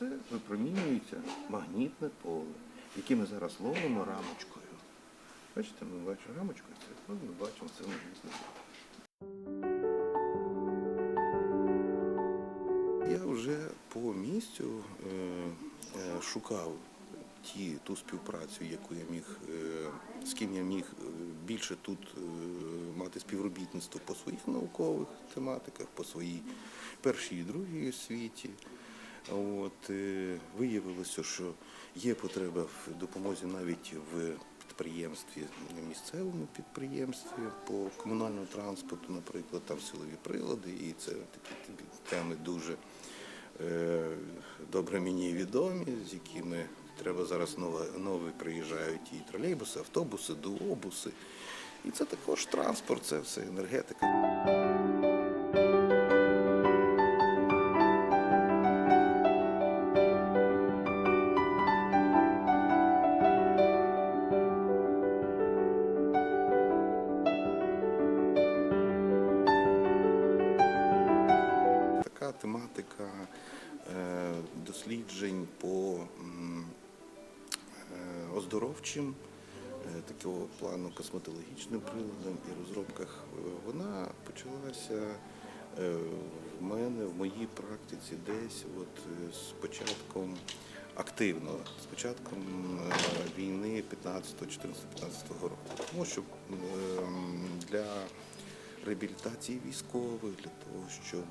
це випромінюється магнітне поле, яке ми зараз ловимо рамочкою. Бачите, ми бачимо рамочкою, це ми бачимо це магнітне поле. Я вже по місцю е, е, шукав ті, ту співпрацю, яку я міг, е, з ким я міг е, більше тут е, мати співробітництво по своїх наукових тематиках, по своїй першій і другій освіті. От, е, виявилося, що є потреба в допомозі навіть в підприємстві, місцевому підприємстві по комунальному транспорту, наприклад, там силові прилади, і це такі теми дуже е, добре мені відомі, з якими треба зараз нове, нові приїжджають і тролейбуси, автобуси, дуобуси. І це також транспорт, це все енергетика. Тематика е, досліджень по е, оздоровчим, е, такого плану косметологічним приладам і розробках, вона почалася в мене в моїй практиці десь от з початком активно, з початком війни 15-14-15 року. Тому що для реабілітації військових, для того, щоб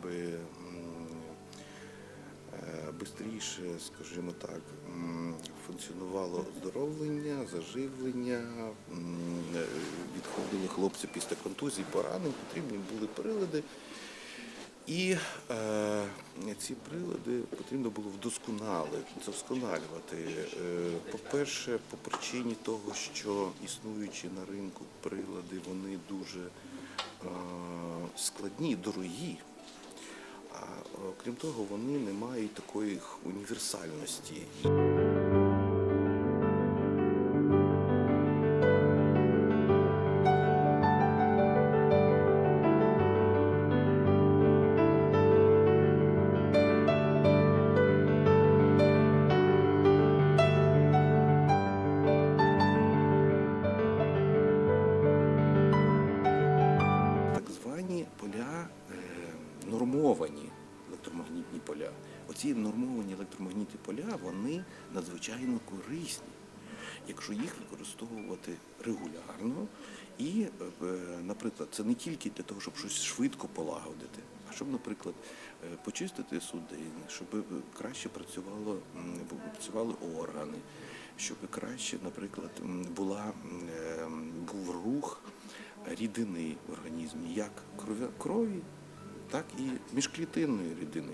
швидше, скажімо так, функціонувало оздоровлення, заживлення, е, відходили хлопці після контузій, поранень, потрібні були прилади. І е, ці прилади потрібно було вдосконалити, вдосконалювати. Е, по-перше, по причині того, що існуючі на ринку прилади, вони дуже е, складні, дорогі. А окрім того, вони не мають такої універсальності. Нормовані електромагнітні поля. Оці нормовані електромагнітні поля вони надзвичайно корисні, якщо їх використовувати регулярно. І, е, наприклад, це не тільки для того, щоб щось швидко полагодити, а щоб, наприклад, е, почистити судини, щоб е, краще працювало, працювали органи, щоб краще, наприклад, була, був рух рідини в організмі, як крові, так і міжклітинної рідини.